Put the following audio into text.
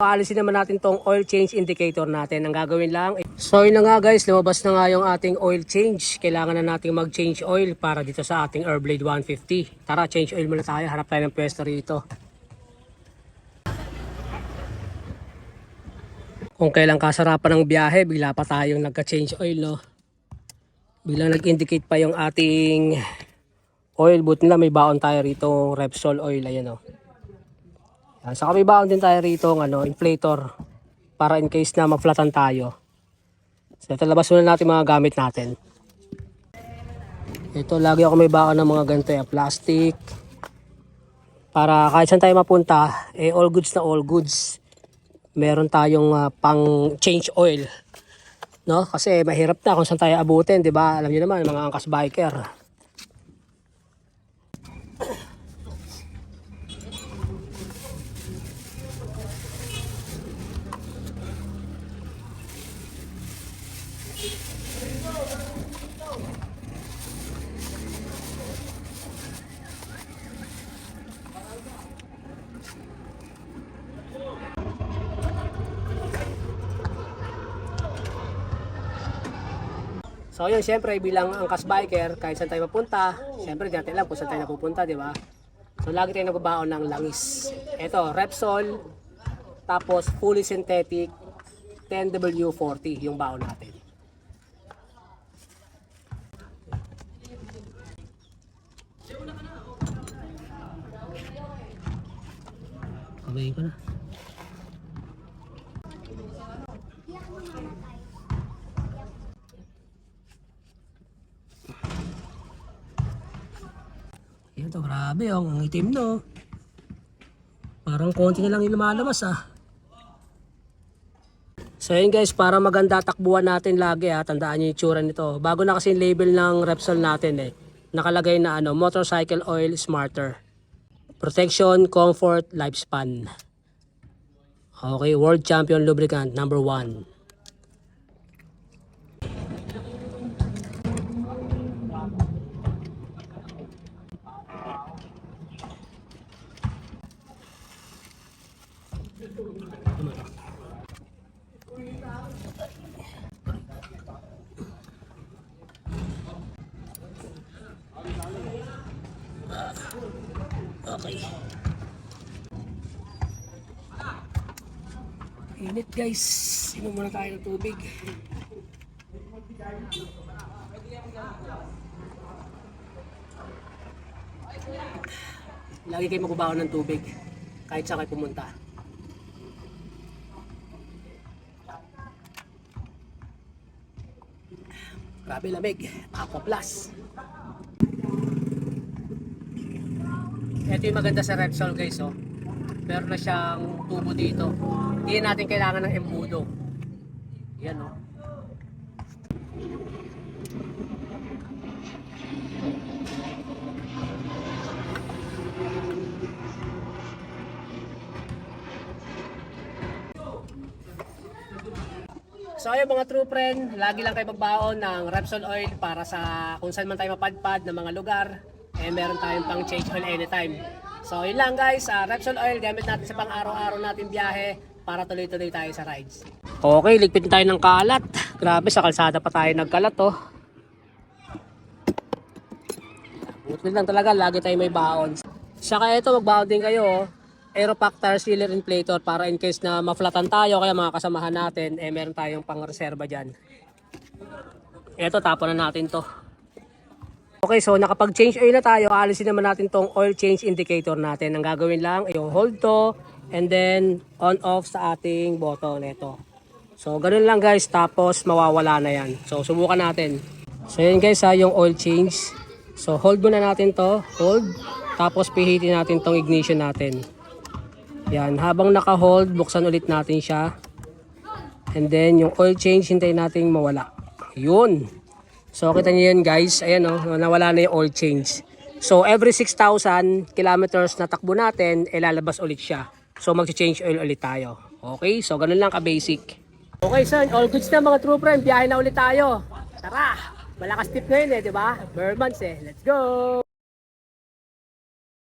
Paalisin naman natin tong oil change indicator natin. Ang gagawin lang, so yun na nga guys, lumabas na nga yung ating oil change. Kailangan na natin mag-change oil para dito sa ating Airblade 150. Tara, change oil muna tayo. Harap tayo ng pwesto rito. Kung kailan kasarapan ng biyahe, bigla pa tayong nagka-change oil, no? Biglang nag-indicate pa yung ating oil. Buti na may baon tayo rito, Repsol oil, ayan, no? Yan. Saka may baon din tayo rito ano, inflator para in case na mag-flatan tayo. So ito labas muna natin mga gamit natin. Ito lagi ako may baon ng mga ganito yung plastic. Para kahit saan tayo mapunta, eh all goods na all goods. Meron tayong ah, pang change oil. No? Kasi mahirap na kung saan tayo abutin, 'di ba? Alam niyo naman mga angkas biker. So yun, syempre bilang angkas biker, kahit saan tayo mapunta, syempre di natin alam kung saan tayo napupunta, di ba? So lagi tayo nagbabaon ng langis. Ito, Repsol, tapos fully synthetic 10W40 yung baon natin. Kabayin ko na. Yan to, grabe oh, ang itim no. Parang konti na lang yung lumalabas ah. So yun guys, para maganda takbuhan natin lagi ha, tandaan nyo yung itsura nito. Bago na kasi yung label ng Repsol natin eh. Nakalagay na ano, motorcycle oil smarter. Protection, comfort, lifespan. Okay, world champion lubricant number 1. Okay. Init guys. Inom muna tayo ng tubig. Lagi kayo magbabaon ng tubig. Kahit saan kayo pumunta. Grabe lamig. Aqua Plus. Ito yung maganda sa Repsol guys oh. Meron na siyang tubo dito. Hindi natin kailangan ng embudo. Yan oh. So ayun mga true friend, lagi lang kayo magbaon ng Repsol oil para sa kung saan man tayo mapadpad ng mga lugar, eh meron tayong pang change oil anytime. So yun lang guys, uh, Repsol oil gamit natin sa pang araw-araw natin biyahe para tuloy-tuloy tayo sa rides. Okay, ligpit tayo ng kalat. Grabe, sa kalsada pa tayo nagkalat oh. Buti lang talaga, lagi tayo may baon. Saka ito, magbaon din kayo oh. Aeropack tire sealer inflator para in case na maflatan tayo kaya mga kasamahan natin eh meron tayong pang reserva dyan. Ito tapon na natin to. Okay so nakapag change oil na tayo alisin naman natin tong oil change indicator natin. Ang gagawin lang ay hold to and then on off sa ating button ito. So ganun lang guys tapos mawawala na yan. So subukan natin. So yun guys ha yung oil change. So hold muna natin to. Hold. Tapos pihitin natin tong ignition natin. Yan, habang naka-hold, buksan ulit natin siya. And then, yung oil change, hintayin natin mawala. Yun. So, kita niyo yun guys. Ayan o, oh, nawala na yung oil change. So, every 6,000 kilometers na takbo natin, ilalabas ulit siya. So, mag-change oil ulit tayo. Okay, so ganun lang ka-basic. Okay son, all goods na mga true friend. Biyahe na ulit tayo. Tara! Malakas tip ngayon eh, di ba? Burmans eh. Let's go!